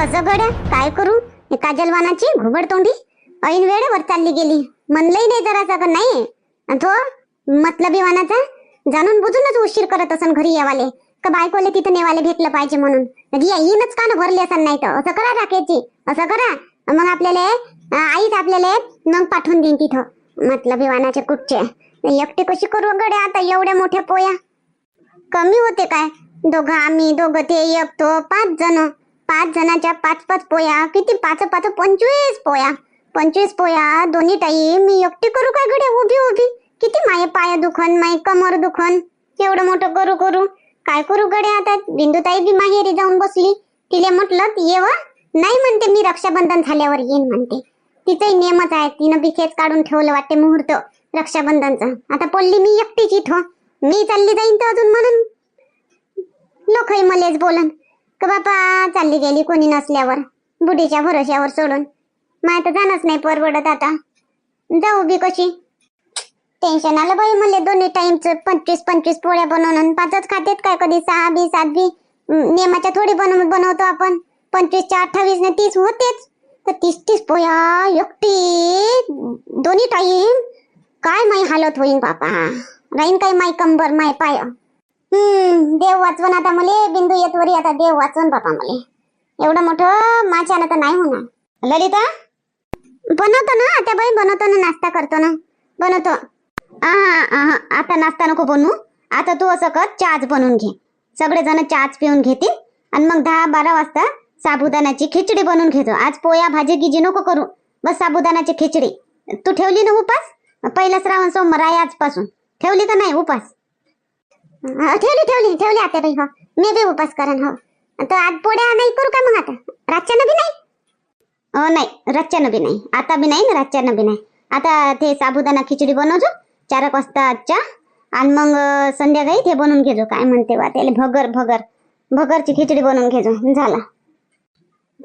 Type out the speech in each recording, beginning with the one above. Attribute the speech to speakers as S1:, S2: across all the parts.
S1: कसं गड्या? काय करू? काजलवानाची घुबड तोंडी. ऐन वेळेवर चालली गेली. म्हणलंही नाही जरासा का नाही तो मतलबी वानाचा जाणून बुजूनच उशीर करत असन घरी येवाले. का बायकोले तिथं नेवाले भेटलं पाहिजे म्हणून. येईनच का भरले असन नाही तर असं करा राखेची. असं करा. मग आपल्याला आईच आपल्याला मग पाठवून देईन तिथं. मतलबी वानाचे कुठचे? एकटे कशी करू गड्या आता एवढ्या मोठ्या पोया? कमी होते काय? दोघं आम्ही दोघं ते एक तो पाच जण. पाच जणाच्या पाच पाच पोया किती पाच पाच? पंचवीस पोया. पंचवीस पोया दोन्ही टाईम मी एकटी करू काय गड्या? उभी उभी. किती माये पाय दुखन माय कमर दुखन? एवढं मोठं करू करू. काय करू गड्या आता? बिंदुताई बी माहेरी जाऊन बसली. तिले म्हटलं येव नाही म्हणते मी रक्षाबंधन झाल्यावर येईन म्हणते. तिचंही नियमच आहे. तिनं बी खेच काढून ठेवलं वाटते मुहूर्त रक्षाबंधनचा. आता पडली मी एकटीच इथं. मी चालली जाईन तर अजून म्हणून. लोकही मलेच बोलन. का बापा चालली गेली कोणी नसल्यावर? बुढीच्या भरोश्यावर सोडून. माय तर जाणच नाही परवडत आता. जाऊ बी कशी. टेन्शन आलं बाई म्हणले दोन्ही टाइमच पंचवीस पंचवीस पोळ्या बनवून पाचच खातेत काय कधी सहा बी सात बी? नियमाच्या थोडी बनव बनवतो आपण. पंचवीसच्या अठ्ठावीस ने तीस होतेच. तर तीस तीस पोया एकटी. दोन्ही टाईम काय माई हालत होईन बापा. राहीन काय माई कंबर माय पाय. हम्म देव वाचवण आता मले बिंदू येत वरी आता देव वाचवण बापा मले. एवढं मोठं माझ्यानं तर नाही होणार. ललिता? बनवतो ना आता बाई बनवतो ना नाश्ता करतो ना. बनवतो. आहा आहा आता नाश्ता नको बनवू. आता तू असं कर चहाच बनवून घे. सगळेजण चहाच पिऊन घेतील. आणि मग दहा बारा वाजता साबुदाण्याची खिचडी बनवून घेतो. आज पोया भाजी गिजी नको करू. बस साबुदाण्याची खिचडी. तू ठेवली ना उपास? पहिला श्रावण सोमवार आहे आजपासून. ठेवली तर नाही उपास? हा, ठेवली ठेवली ठेवली आता बाई हो. मी बी उपास करण हो. तर आज पोळ्या नाही करू का मग आता? रातच्यानं बी नाही? हो नाही रातच्यानं बी नाही. आता बी नाही रातच्यानं बी नाही. आता ते साबुदाणा खिचडी बनवजो चार एक वाजता आजच्या. आणि मग संध्याकाळी ते बनवून घेजो काय म्हणते बा त्याला भगर भगर. भगरची खिचडी बनवून घेजो झाला.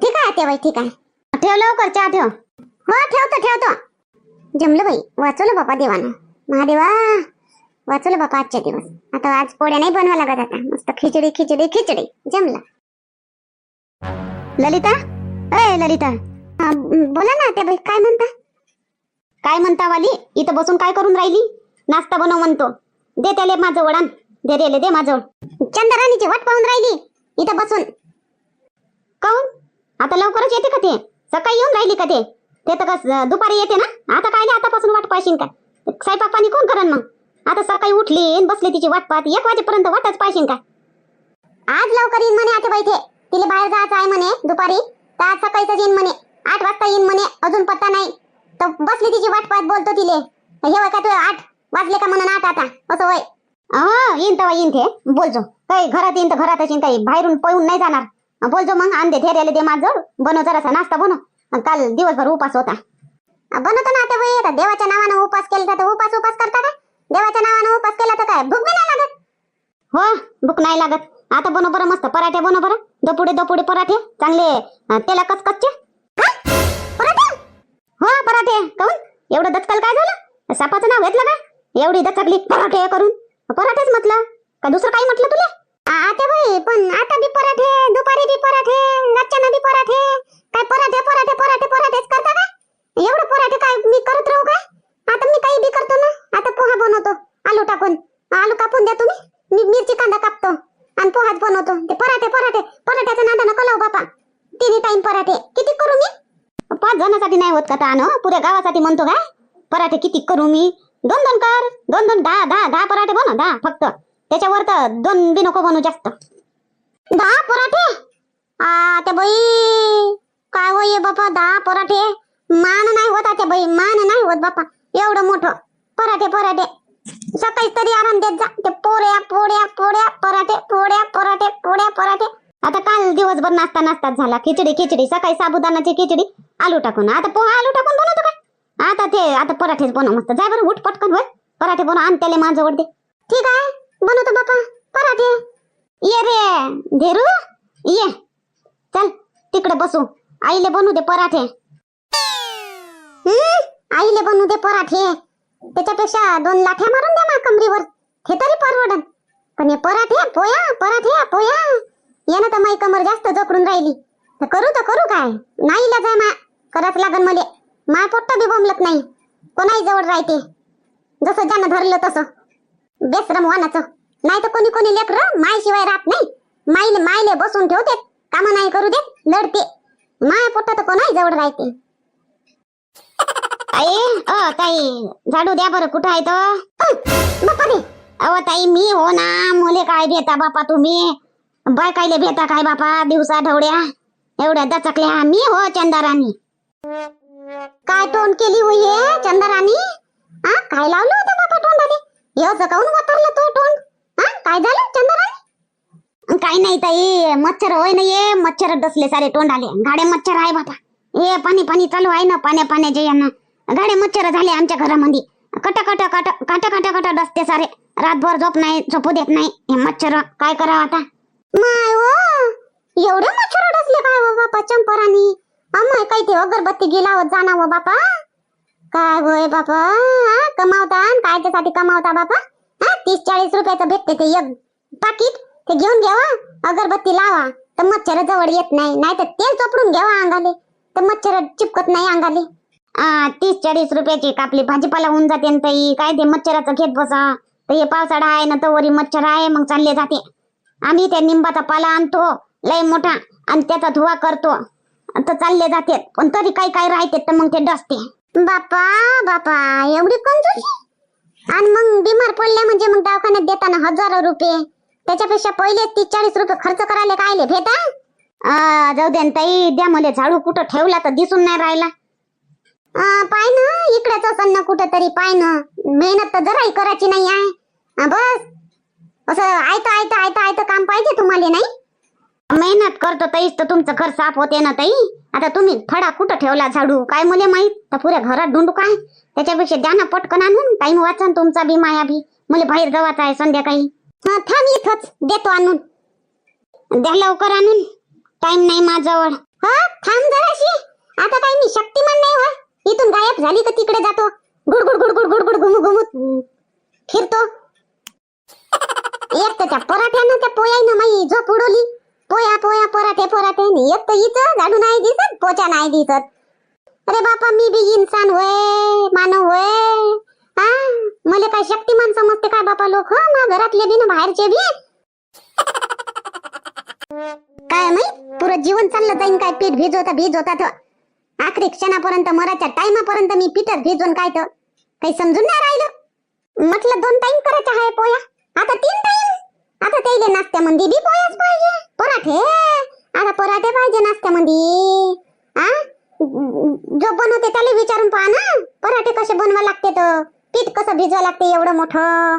S1: ठीक आहे ते बाई ठीक आहे. ठेव लवकर चहा ठेव. हो ठेवतो ठेवतो. जमलं बाई वाचवलं बापा देवानं. महादेवा. वाचवलं बापा आजच्या दिवस. आता आज पोळ्या नाही बनवा लागत आता. मस्त खिचडी खिचडी खिचडी. जमला. ललिता? अय ललिता. बोला ना त्या बाई काय म्हणता? काय म्हणता वाली? इथं बसून काय करून राहिली? नाश्ता बनव म्हणतो. दे त्याले माझं वडान दे रेले दे माझं. चंद्राणीची वाट पाहून राहिली. इथं बसून. काऊन आता लवकरच येते का ते? सकाळी येऊन राहिली का ते? ते तर कस दुपारी येते ना? आता काय आतापासून वाट पाहशील का? स्वयंपाक पाणी कोण करण मग? आता सकाळी उठली बसले तिची वाट पाहत एक वाजेपर्यंत वाटच पाहशील का आज लवकर येईन म्हणे आता बाई तिला बाहेर जायचं आहे म्हणे दुपारी. तर आज सकाळीच येईन म्हणे. आठ वाजता येईन म्हणे. अजून पत्ता नाही. तर बसली तिची वाट पाहत बोलतो तिले. हे वय का तू आठ वाजले का म्हणून आठ आता? असं वय हा येईन तेव्हा येईन ते. बोलजो काही घरात येईन तर घरातच येईन. काही बाहेरून पळून नाही जाणार. बोलजो मग. आण दे थेऱ्याला दे माझं. बनव जरासा नाश्ता बनव. काल दिवसभर उपास होता. बनवतो ना आता वय देवाच्या नावानं उपास केला तर उपास उपास करता का देवाच्या नावानं उपास केला तर काय? भूक बी नाही लागत. हो भूक नाही लागत. आता बनव बरं मस्त पराठे बनव बरं. दपुडे दपुडे पराठे. चांगले तेला कचकच्चे. काय? पराठे? हो पराठे. काऊन एवढं दचकल काय झालं? सापाचं नाव घेतलं का? एवढी दचकली पराठे करून. पराठेच म्हटलं. का दुसरं काही म्हटलं तुला? आता बाई पण आता बी पराठे दुपारी बी पराठे रातच्यानं बी पराठे. काय पराठे पराठे पराठे पराठेच करता काय? एवढं पराठे काय मी करत राहू काय? आता मी काही बी करतो ना. आता पोहा बनवतो. आलू टाकून. आलू कापून द्या तुम्ही. मी मिरची कांदा कापतो. आणि पोहाच बनवतो. ते पराठे पराठे. पराठ्याचं नादा नको लावू बापा. तिन्ही टाइम पराठे. किती करू मी? पाच जणांसाठी नाही होत का ताण पुऱ्या गावासाठी म्हणतो काय? पराठे किती करू मी? दोन दोन कर. दोन दोन दहा दहा दहा पराठे बनव दहा फक्त. त्याच्यावर तर दोन बी नको बनवू जास्त. दहा पराठे? आ त्या बाई. काय होय बापा? दहा पराठे. मान नाही होत आता बाई. मान नाही होत बापा. एवढं मोठं. पराठे पराठे. सकाळी तरी आराम देत जा. ते पोळ्या पोळ्या पोळ्या पराठे पोळ्या पराठे पोळ्या पराठे. आता काल दिवसभर नाश्ता नाश्ताच झाला. खिचडी खिचडी. सकाळी साबुदाणाची खिचडी आलू टाकून. आता पोहा आलू टाकून बनवतो काय आता ते आता पराठेच बनव मस्त. जाय बरं उठ पटकन होय. पराठे बनव आण त्याला माझ्याजवळ दे ठीक आहे. बनवतो बापा. पराठे. ये रे. धेरू. ये. चल तिकडे बसू. आईले बनवू दे पराठे. आईले बनवू दे पराठे. त्याच्यापेक्षा दोन लाठ्या मारून द्या मा कमरीवर. हे तरी परवडन. पण हे पराठे पोया पराठे पोया. यानं तर माई कमर जास्त जखडून राहिली. तर करू तर करू काय? नाही इलाज आहे मा करत लागन मले. माय पोट्ट बी बमलत नाही. कोणाही जवळ राहते. जसं ज्यानं धरलं तसं. बेसरम वानाचं नाही तर कोणी कोणी लेकर मायशिवाय राहत नाही. माईले मायले बसून ठेवते काम नाही करू देत. लढते. माय पोट्ट तर कोणाही जवळ राहते. ताई? अ ताई झाडू द्या बरं कुठं आहे तो? बापा रे अहो ताई मी हो ना मुले काय भेटा बापा तुम्ही? बाय कायले भेटा काय बापा दिवसा ढवड्या एवढ्या दचकल्या. मी हो चंदाराणी. काय तोंड केली होई हे चंदाराणी? हा काय लावलं होतं बापा तोंडाले याचं काऊन वापरलं तो तोंड. हा काय झालं चंदाराणी? काय नाही ताई मच्छर होय ना ये मच्छर डसले सारे तोंडाले. गाडे मच्छर आहे बापा हे पाणी पाणी चालू आहे ना पाण्या पाण्याचे यांना. गाडे मच्छर झाले आमच्या घरामध्ये. कट कट कट काट काट काट डसते सारे. रातभर झोप नाही झोपू देत नाही. हे मच्छर काय करावं आता? माय एवढे मच्छर डसले काय हो बापा चंपरानी? अमाय काही ते अगरबत्ती गेला जाना हो बापा? काय होय बापा? कमावता काय त्यासाठी कमावता बापा? हा तीस चाळीस रुपयाचं भेटते ते एक पाकिट. ते घेऊन घ्यावा हो, अगरबत्ती लावा. तर मच्छर जवळ येत नाही नाही तर तेल चोपडून घ्यावा हो अंगाले. तर मच्छर चिपकत नाही अंगाले. तीस चाळीस रुपयाची कापली भाजीपाला होऊन जाते ताई. काय ते मच्छराचं घेत बसा. तर हे पावसाळा आहे ना तवरी वरी मच्छर आहे मग चालले जाते. आम्ही त्या निंबाचा पाला आणतो लय मोठा आणि त्याचा धुवा करतो. तर चालले जाते. पण तरी काही काही राहते तर मग ते डसते. बापा बापा एवढी कंजूसी आणि मग बिमार पडले म्हणजे मग दवाखान्यात देताना हजारो रुपये. त्याच्यापेक्षा पहिले तीस चाळीस रुपये खर्च करायला कायले भेटा? जाऊ दे न ताई. द्या मला झाडू कुठं ठेवला तर दिसून नाही राहिला. पाय ना इकडेच असन ना कुठं तरी पाय ना. मेहनत तर जराही करायची नाही आहे. बस. असं आयत आयत आयत आयत काम पाहिजे तुम्हाला नाही? मेहनत करतो ताईच तर तुमचं घर साफ होते ना ताई. आता तुम्ही फडा कुठं ठेवला झाडू? काय मुले माहीत? तर पुऱ्या घरात ढुंडू काय? त्याच्यापेक्षा द्या ना पटकन आणून. टाइम वाचन तुमचा बी माया बी. मुले बाहेर जावाचा आहे संध्याकाळी. हा थांब इथंच. देतो आणून. द्या लवकर आणून. टाइम नाही माझ्यावर हा थांब जराशी. आता काय मी शक गायब झाली तर तिकडे जातो? गुडगुड गुडगुड गुडगुड घुमू घुमू फिरतो. एक तर त्या पराठ्यानं त्या पोयानं माई झोप उडवली. पोया पोया पराठे पराठे. येत एक तर हिचं झाडू नाही दिसत पोचा नाही दिसत. अरे बापा मी बी इन्सान होय मानव होय. हा मला काय शक्तिमान समजते काय बापा लोक ना घरातले बी ना बाहेरचे बी. काय माहीत पुरं जीवन चाललं जाईन काय? पीठ भिजवता भिजवता तर आखरी क्षणापर्यंत मराच्या टाइमापर्यंत मी पीटर भिजवून काय तर काही समजून नाही राहिलं. म्हटलं दोन टाइम करायचा आहे पोया. आता तीन टाइम आता त्याले नाश्त्यामध्ये बी पोयाच पाहिजे. पराठे. आता पराठे पाहिजे नाश्त्यामध्ये आ? जो बनवते त्याला विचारून पहा ना. पराठे कसे बनवा लागते तर पीठ कसं भिजवा लागते एवढं मोठं?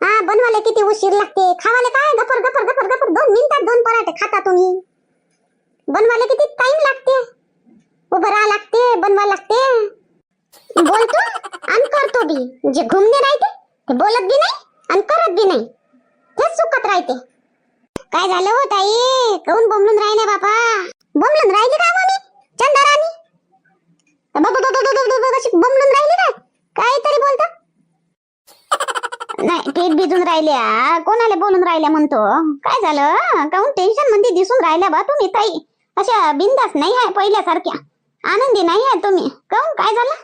S1: हा बनवायला किती उशीर लागते. खावाले काय? गफर गफर गफर गफर. दोन मिनिटात दोन पराठे खाता तुम्ही. बनवायला किती टाइम लागते? उभं राहा लागते बनवा लागते. बोलतो आणि करतो बी. जे घुमणे राहते ते बोलत बी नाही आणि करत बी नाही. तेच चुकत राहते. काय झालं हो ताई? काऊन बोमलून राहिले बापा? बोमलून राहिली का मम्मी चंदाराणी बाबा बाबा राहिली काय काहीतरी बोलता. नाही पेट भिजून राहिल्या कोणाला बोलून राहिल्या म्हणतो? काय झालं? काऊन टेन्शनमध्ये दिसून राहिल्या बा तुम्ही ताई? अशा बिंदास नाही आहे पहिल्यासारख्या. आनंदी नाही आहे तुम्ही. काऊन काय झालं?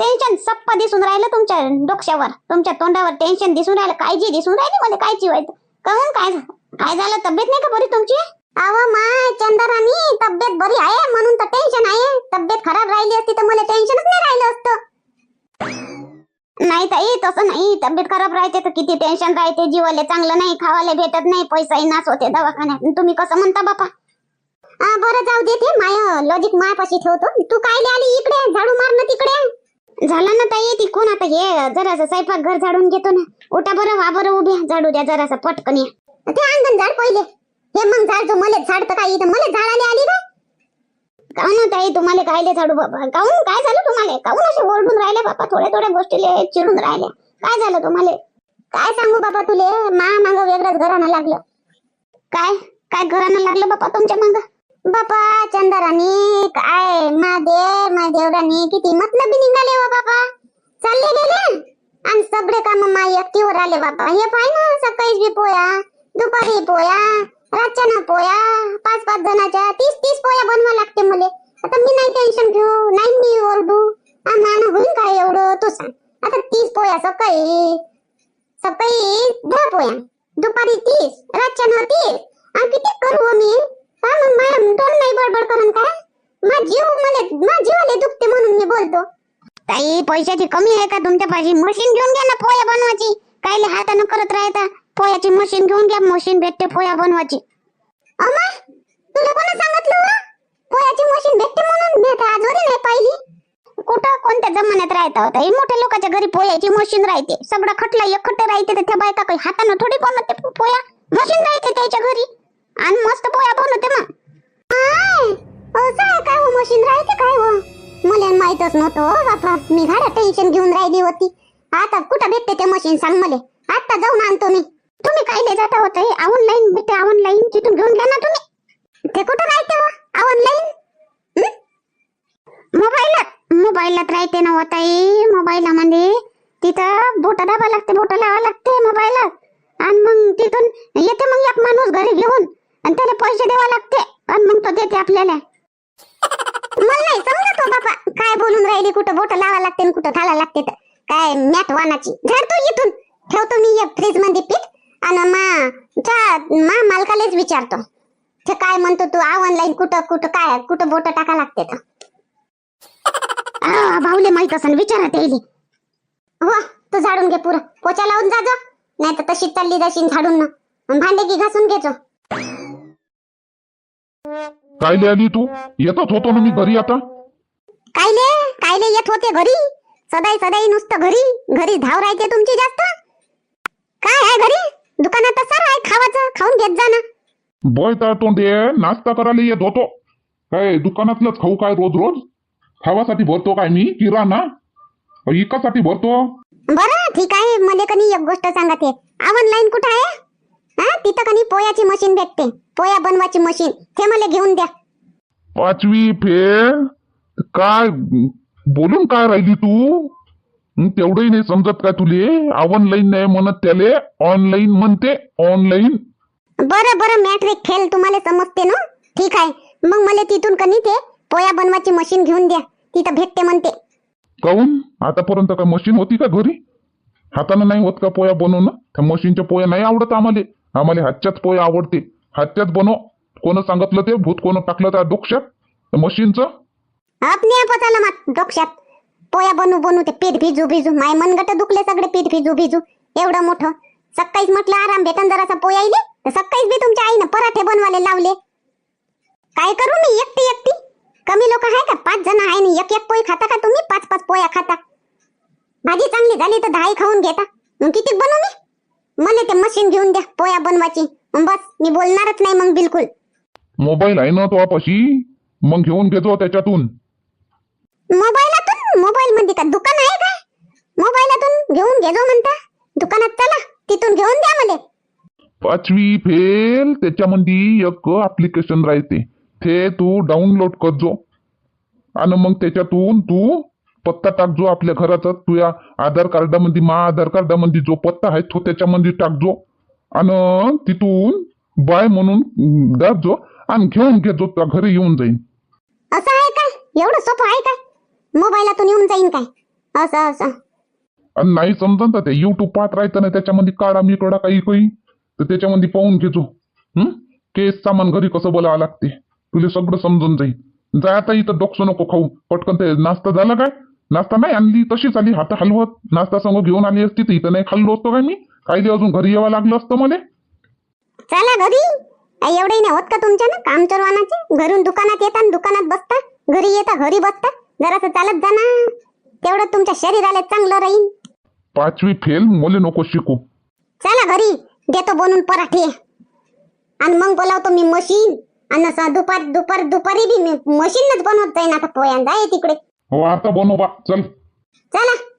S1: टेन्शन सप्पा दिसून राहिलं तुमच्या डोक्यावर. तुमच्या तोंडावर टेन्शन दिसून राहिलं. काळजी दिसून राहिली मला कायची वाईट काऊन काय काय झालं? तब्येत नाही का बरी तुमची? अव माय चंदरानी तब्येत बरी आहे म्हणून तर टेन्शन आहे. तब्येत खराब राहिली असती तर मला टेन्शनच नाही राहिलं असतं. नाही ताई तसं नाही. तब्येत खराब राहते तर किती टेन्शन राहते. जीवाले चांगलं नाही खावाले भेटत नाही पैसाही नाच होते दवाखान्यात. तुम्ही कसं म्हणता बापा? हा बरं जाऊ दे ते. माय लॉजिक मायापाशी ठेवतो. तू कायले आली इकडे? झाडू मारणं तिकडे. झालं ना ताई ती कोण आता हे? जरासं स्वयंपाक घर झाडून घेतो ना. उठा बरं वा बरं उभ्या. झाडू द्या जरासं पटकन या. ते अंगण झाड पहिले. हे मग झाड जो मले झाड तर काय इथं मले झाडाले आली का? काऊन ताई तुम्हाला कायले झाडू बाबा काऊन? काय झालं तुम्हाला? काऊन असे ओरडून राहिले बाबा थोड्या थोड्या गोष्टीले चिरून राहिले. काय झालं तुम्हाला? काय सांगू बाबा तुले? मा माग वेगळंच घरानं लागलं. काय? काय घरानं लागलं बाबा तुमच्या मागं? बापा चंदाराणी काय? महादेव महादेवरानी किती मतलब निघाले वा बापा. चालले गेले. आणि सगळे काम मा एकटीवर आले बापा. हे पाय ना सकाळीच बी पोया दुपारी पोया रातच्या ना पोया पाच पाच जणाच्या तीस तीस पोया बनवा लागते मुले. आता मी नाही टेन्शन घेऊ नाही मी ओरडू. आम्हाला होईल काय एवढं? तू सांग. आता तीस पोया सकाळी. सकाळी दहा पोया. दुपारी तीस रातच्या तीस. आणि किती करू हो मी? हा मग मॅडम दोन नाही बडबड करून काय? मा जीव मला मा जीवाले दुखते म्हणून मी बोलतो. ताई पैशाची कमी आहे का तुमच्या पाशी? मशीन घेऊन घ्या ना पोया बनवायची. कायले हातानं करत राहता पोयाची मशीन घेऊन घ्या मशीन भेटते पोया बनवायची. अमा तुला कोणी सांगितलं हो? पोयाची मशीन भेटते म्हणून? भेट तर नाही पाहिली. कुठं? कोणत्या जमान्यात राहता होता हे मोठ्या लोकांच्या घरी पोयाची मशीन राहते. सगळं खटला एकखट्ट राहते त्या बायका काही हातानं थोडी बनवते पोया? मशीन राहते त्याच्या घरी. आणि मस्त पोया बनवते मग. आय, असं आहे काय हो मशीन राहते काय हो? मला माहितच नव्हतं हो, बापा. मी घरात टेन्शन घेऊन राहिली होती. आता कुठं भेटते ते मशीन सांग मला. आता जाऊन आणतो मी. तुम्ही काय जाता होता ऑनलाईन भेटते ऑनलाईन तिथून घेऊन घ्या ना तुम्ही. ते कुठं राहते हो? ऑनलाईन मोबाईलात? मोबाईलात राहते ना होताई मोबाईलामध्ये म्हणजे तिथं बोट दाबा लागते बोट लावा लागते मोबाईलात. आणि मग तिथून येते मग एक माणूस घरी घेऊन. आणि त्याला पैसे द्यावा लागते. आणि मग तो देते आपल्याला. मला नाही समजत हो बापा. काय बोलून राहिली कुठं बोट लावा लागते आणि कुठं घाला लागते तर. काय मॅट वानाची. झाडतो इथून. ठेवतो मी एक फ्रीजमध्ये पीठ. आणि मा मा मालकालाच विचारतो. ते काय म्हणतो तू? ऑनलाईन कुठं कुठं काय कुठं बोट टाका लागते तर. भाऊले माहीत असन विचारा त्याले हो तू झाडून घे पुरं. पोचा लावून जा नाही तर तशी चालली जाशील झाडून. ना भांडे की घासून घेतो
S2: कायले आली तू? येतच होतो ना मी घरी आता.
S1: कायले? कायले येत होते घरी? सदाई सदाई नुसतं घरी? घरी धाव राहते तुमची जास्त? काय आहे घरी? दुकानात सर आहे खावाचं. खाऊन घेत जा ना.
S2: बय तर तोंडे नाश्ता करायला येत होतो. काय दुकानातलंच खाऊ काय रोज रोज? खावासाठी भरतो काय मी? किराणा? इकासाठी भरतो?
S1: बरं ठीक आहे. मला कनी एक गोष्ट सांगत आहे ऑनलाईन कुठं आहे? हा तिथं कनी पोयाची मशीन भेटते. पोया बनवायची मशीन ते मला घेऊन द्या.
S2: पाचवी फेल काय बोलून काय राहिली तू? हं, तेवढंही नाही समजत काय तुले? ऑनलाईन नाही म्हणत त्याले. ऑनलाईन म्हणते ऑनलाईन
S1: बरं बरं मॅट्रिक फेल तुम्हाला समजते ना? ठीक आहे. मग मला तिथून कनी ते पोया बनवायची मशीन घेऊन द्या. तिथं भेटते म्हणते.
S2: काऊन? आतापर्यंत काय मशीन होती का घरी? हातानं नाही होत का पोया बनवणं? त्या मशीनच्या पोया नाही आवडत आम्हाला. आम्हाला हातच्याच पोहे आवडते. हातच्याच बनव. कोण सांगितलं ते? भूत कोण टाकलं त्या डोक्यात? मशीनचं?
S1: आपल्या पचाला मात डोक्यात. पोया बनू बनू ते पीठ भिजू भिजू. माय मनगट दुखले सगळे पीठ भिजू भिजू. एवढं मोठं. सकाळीच म्हटलं आराम भेटन जरासा पोया येईल तर सकाळीच बी तुमच्या आईनं पराठे बनवायला लावले. काय करू मी एकटी एकटी? कमी लोक आहे का? पाच जण आहे ना एक एक पोय खाता का तुम्ही? पाच पाच पोया खाता. भाजी चांगली झाली तर दहाही खाऊन घेता. मग किती बनवू मी? मला ते मशीन घेऊन द्या पोया बनवायची. बस मी बोलणारच नाही मग बिलकुल.
S2: मोबाईल आहे ना तो आपाशी मग घेऊन घेतो त्याच्यातून.
S1: मोबाईलातून? मोबाईल मध्ये का दुकान आहे का मोबाईलातून घेऊन घेजो म्हणता. दुकानात चला तिथून घेऊन द्या मला.
S2: पाचवी फेल त्याच्यामध्ये एक ऍप्लिकेशन राहते. ते तू डाउनलोड करजो. आणि मग त्याच्यातून तू पत्ता टाकजो आपल्या घराचा तुझ्या आधार कार्डामध्ये मा आधार कार्डामध्ये जो पत्ता आहे तो त्याच्यामध्ये टाकजो आणि तिथून बाय म्हणून दाबजो आणि घेऊन घेजो त्या घरी येऊन जाईन.
S1: असं आहे काय एवढं सोपं आहे काय मोबाईलातून येऊन जाईन काय? असं असं.
S2: आणि नाही समजा तर ते युट्यूब पाहत राहतं ना त्याच्यामध्ये काढा मी कडा काही काही तर त्याच्यामध्ये पाहून घेतो हं? केस सामान घरी कसं बोलावं लागते? तुला सगळं समजून जाईल जा आता इथं डोकसं नको खाऊ. पटकन ते नाश्ता झाला काय? नाश्ता नाही आणली तशीच आली हात हलवत नाश्ता संग घेऊन आली असती तर इथं नाही खाल्लो असतो काय मी? काही अजून घरी यावं लागलं असतं मला.
S1: चला घरी. आई एवढंही नाही होत का तुमच्या ना काम चोरवानाचे घरून दुकानात येता आणि दुकानात बसता. घरी येता घरी बसता. जरासं चालत जा ना. तेवढं तुमच्या शरीराला चांगलं राहील
S2: पाचवी फेल मुले नको शिकू.
S1: चला घरी. देतो बनवून पराठे. आणि मग बोलावतो मी मशीन. आणि दुपार दुपार दुपारी बी मी मशीनच बनवत जाईन आता पोयांदा आहे तिकडे.
S2: हो आता बनव बा. चल.
S1: चला.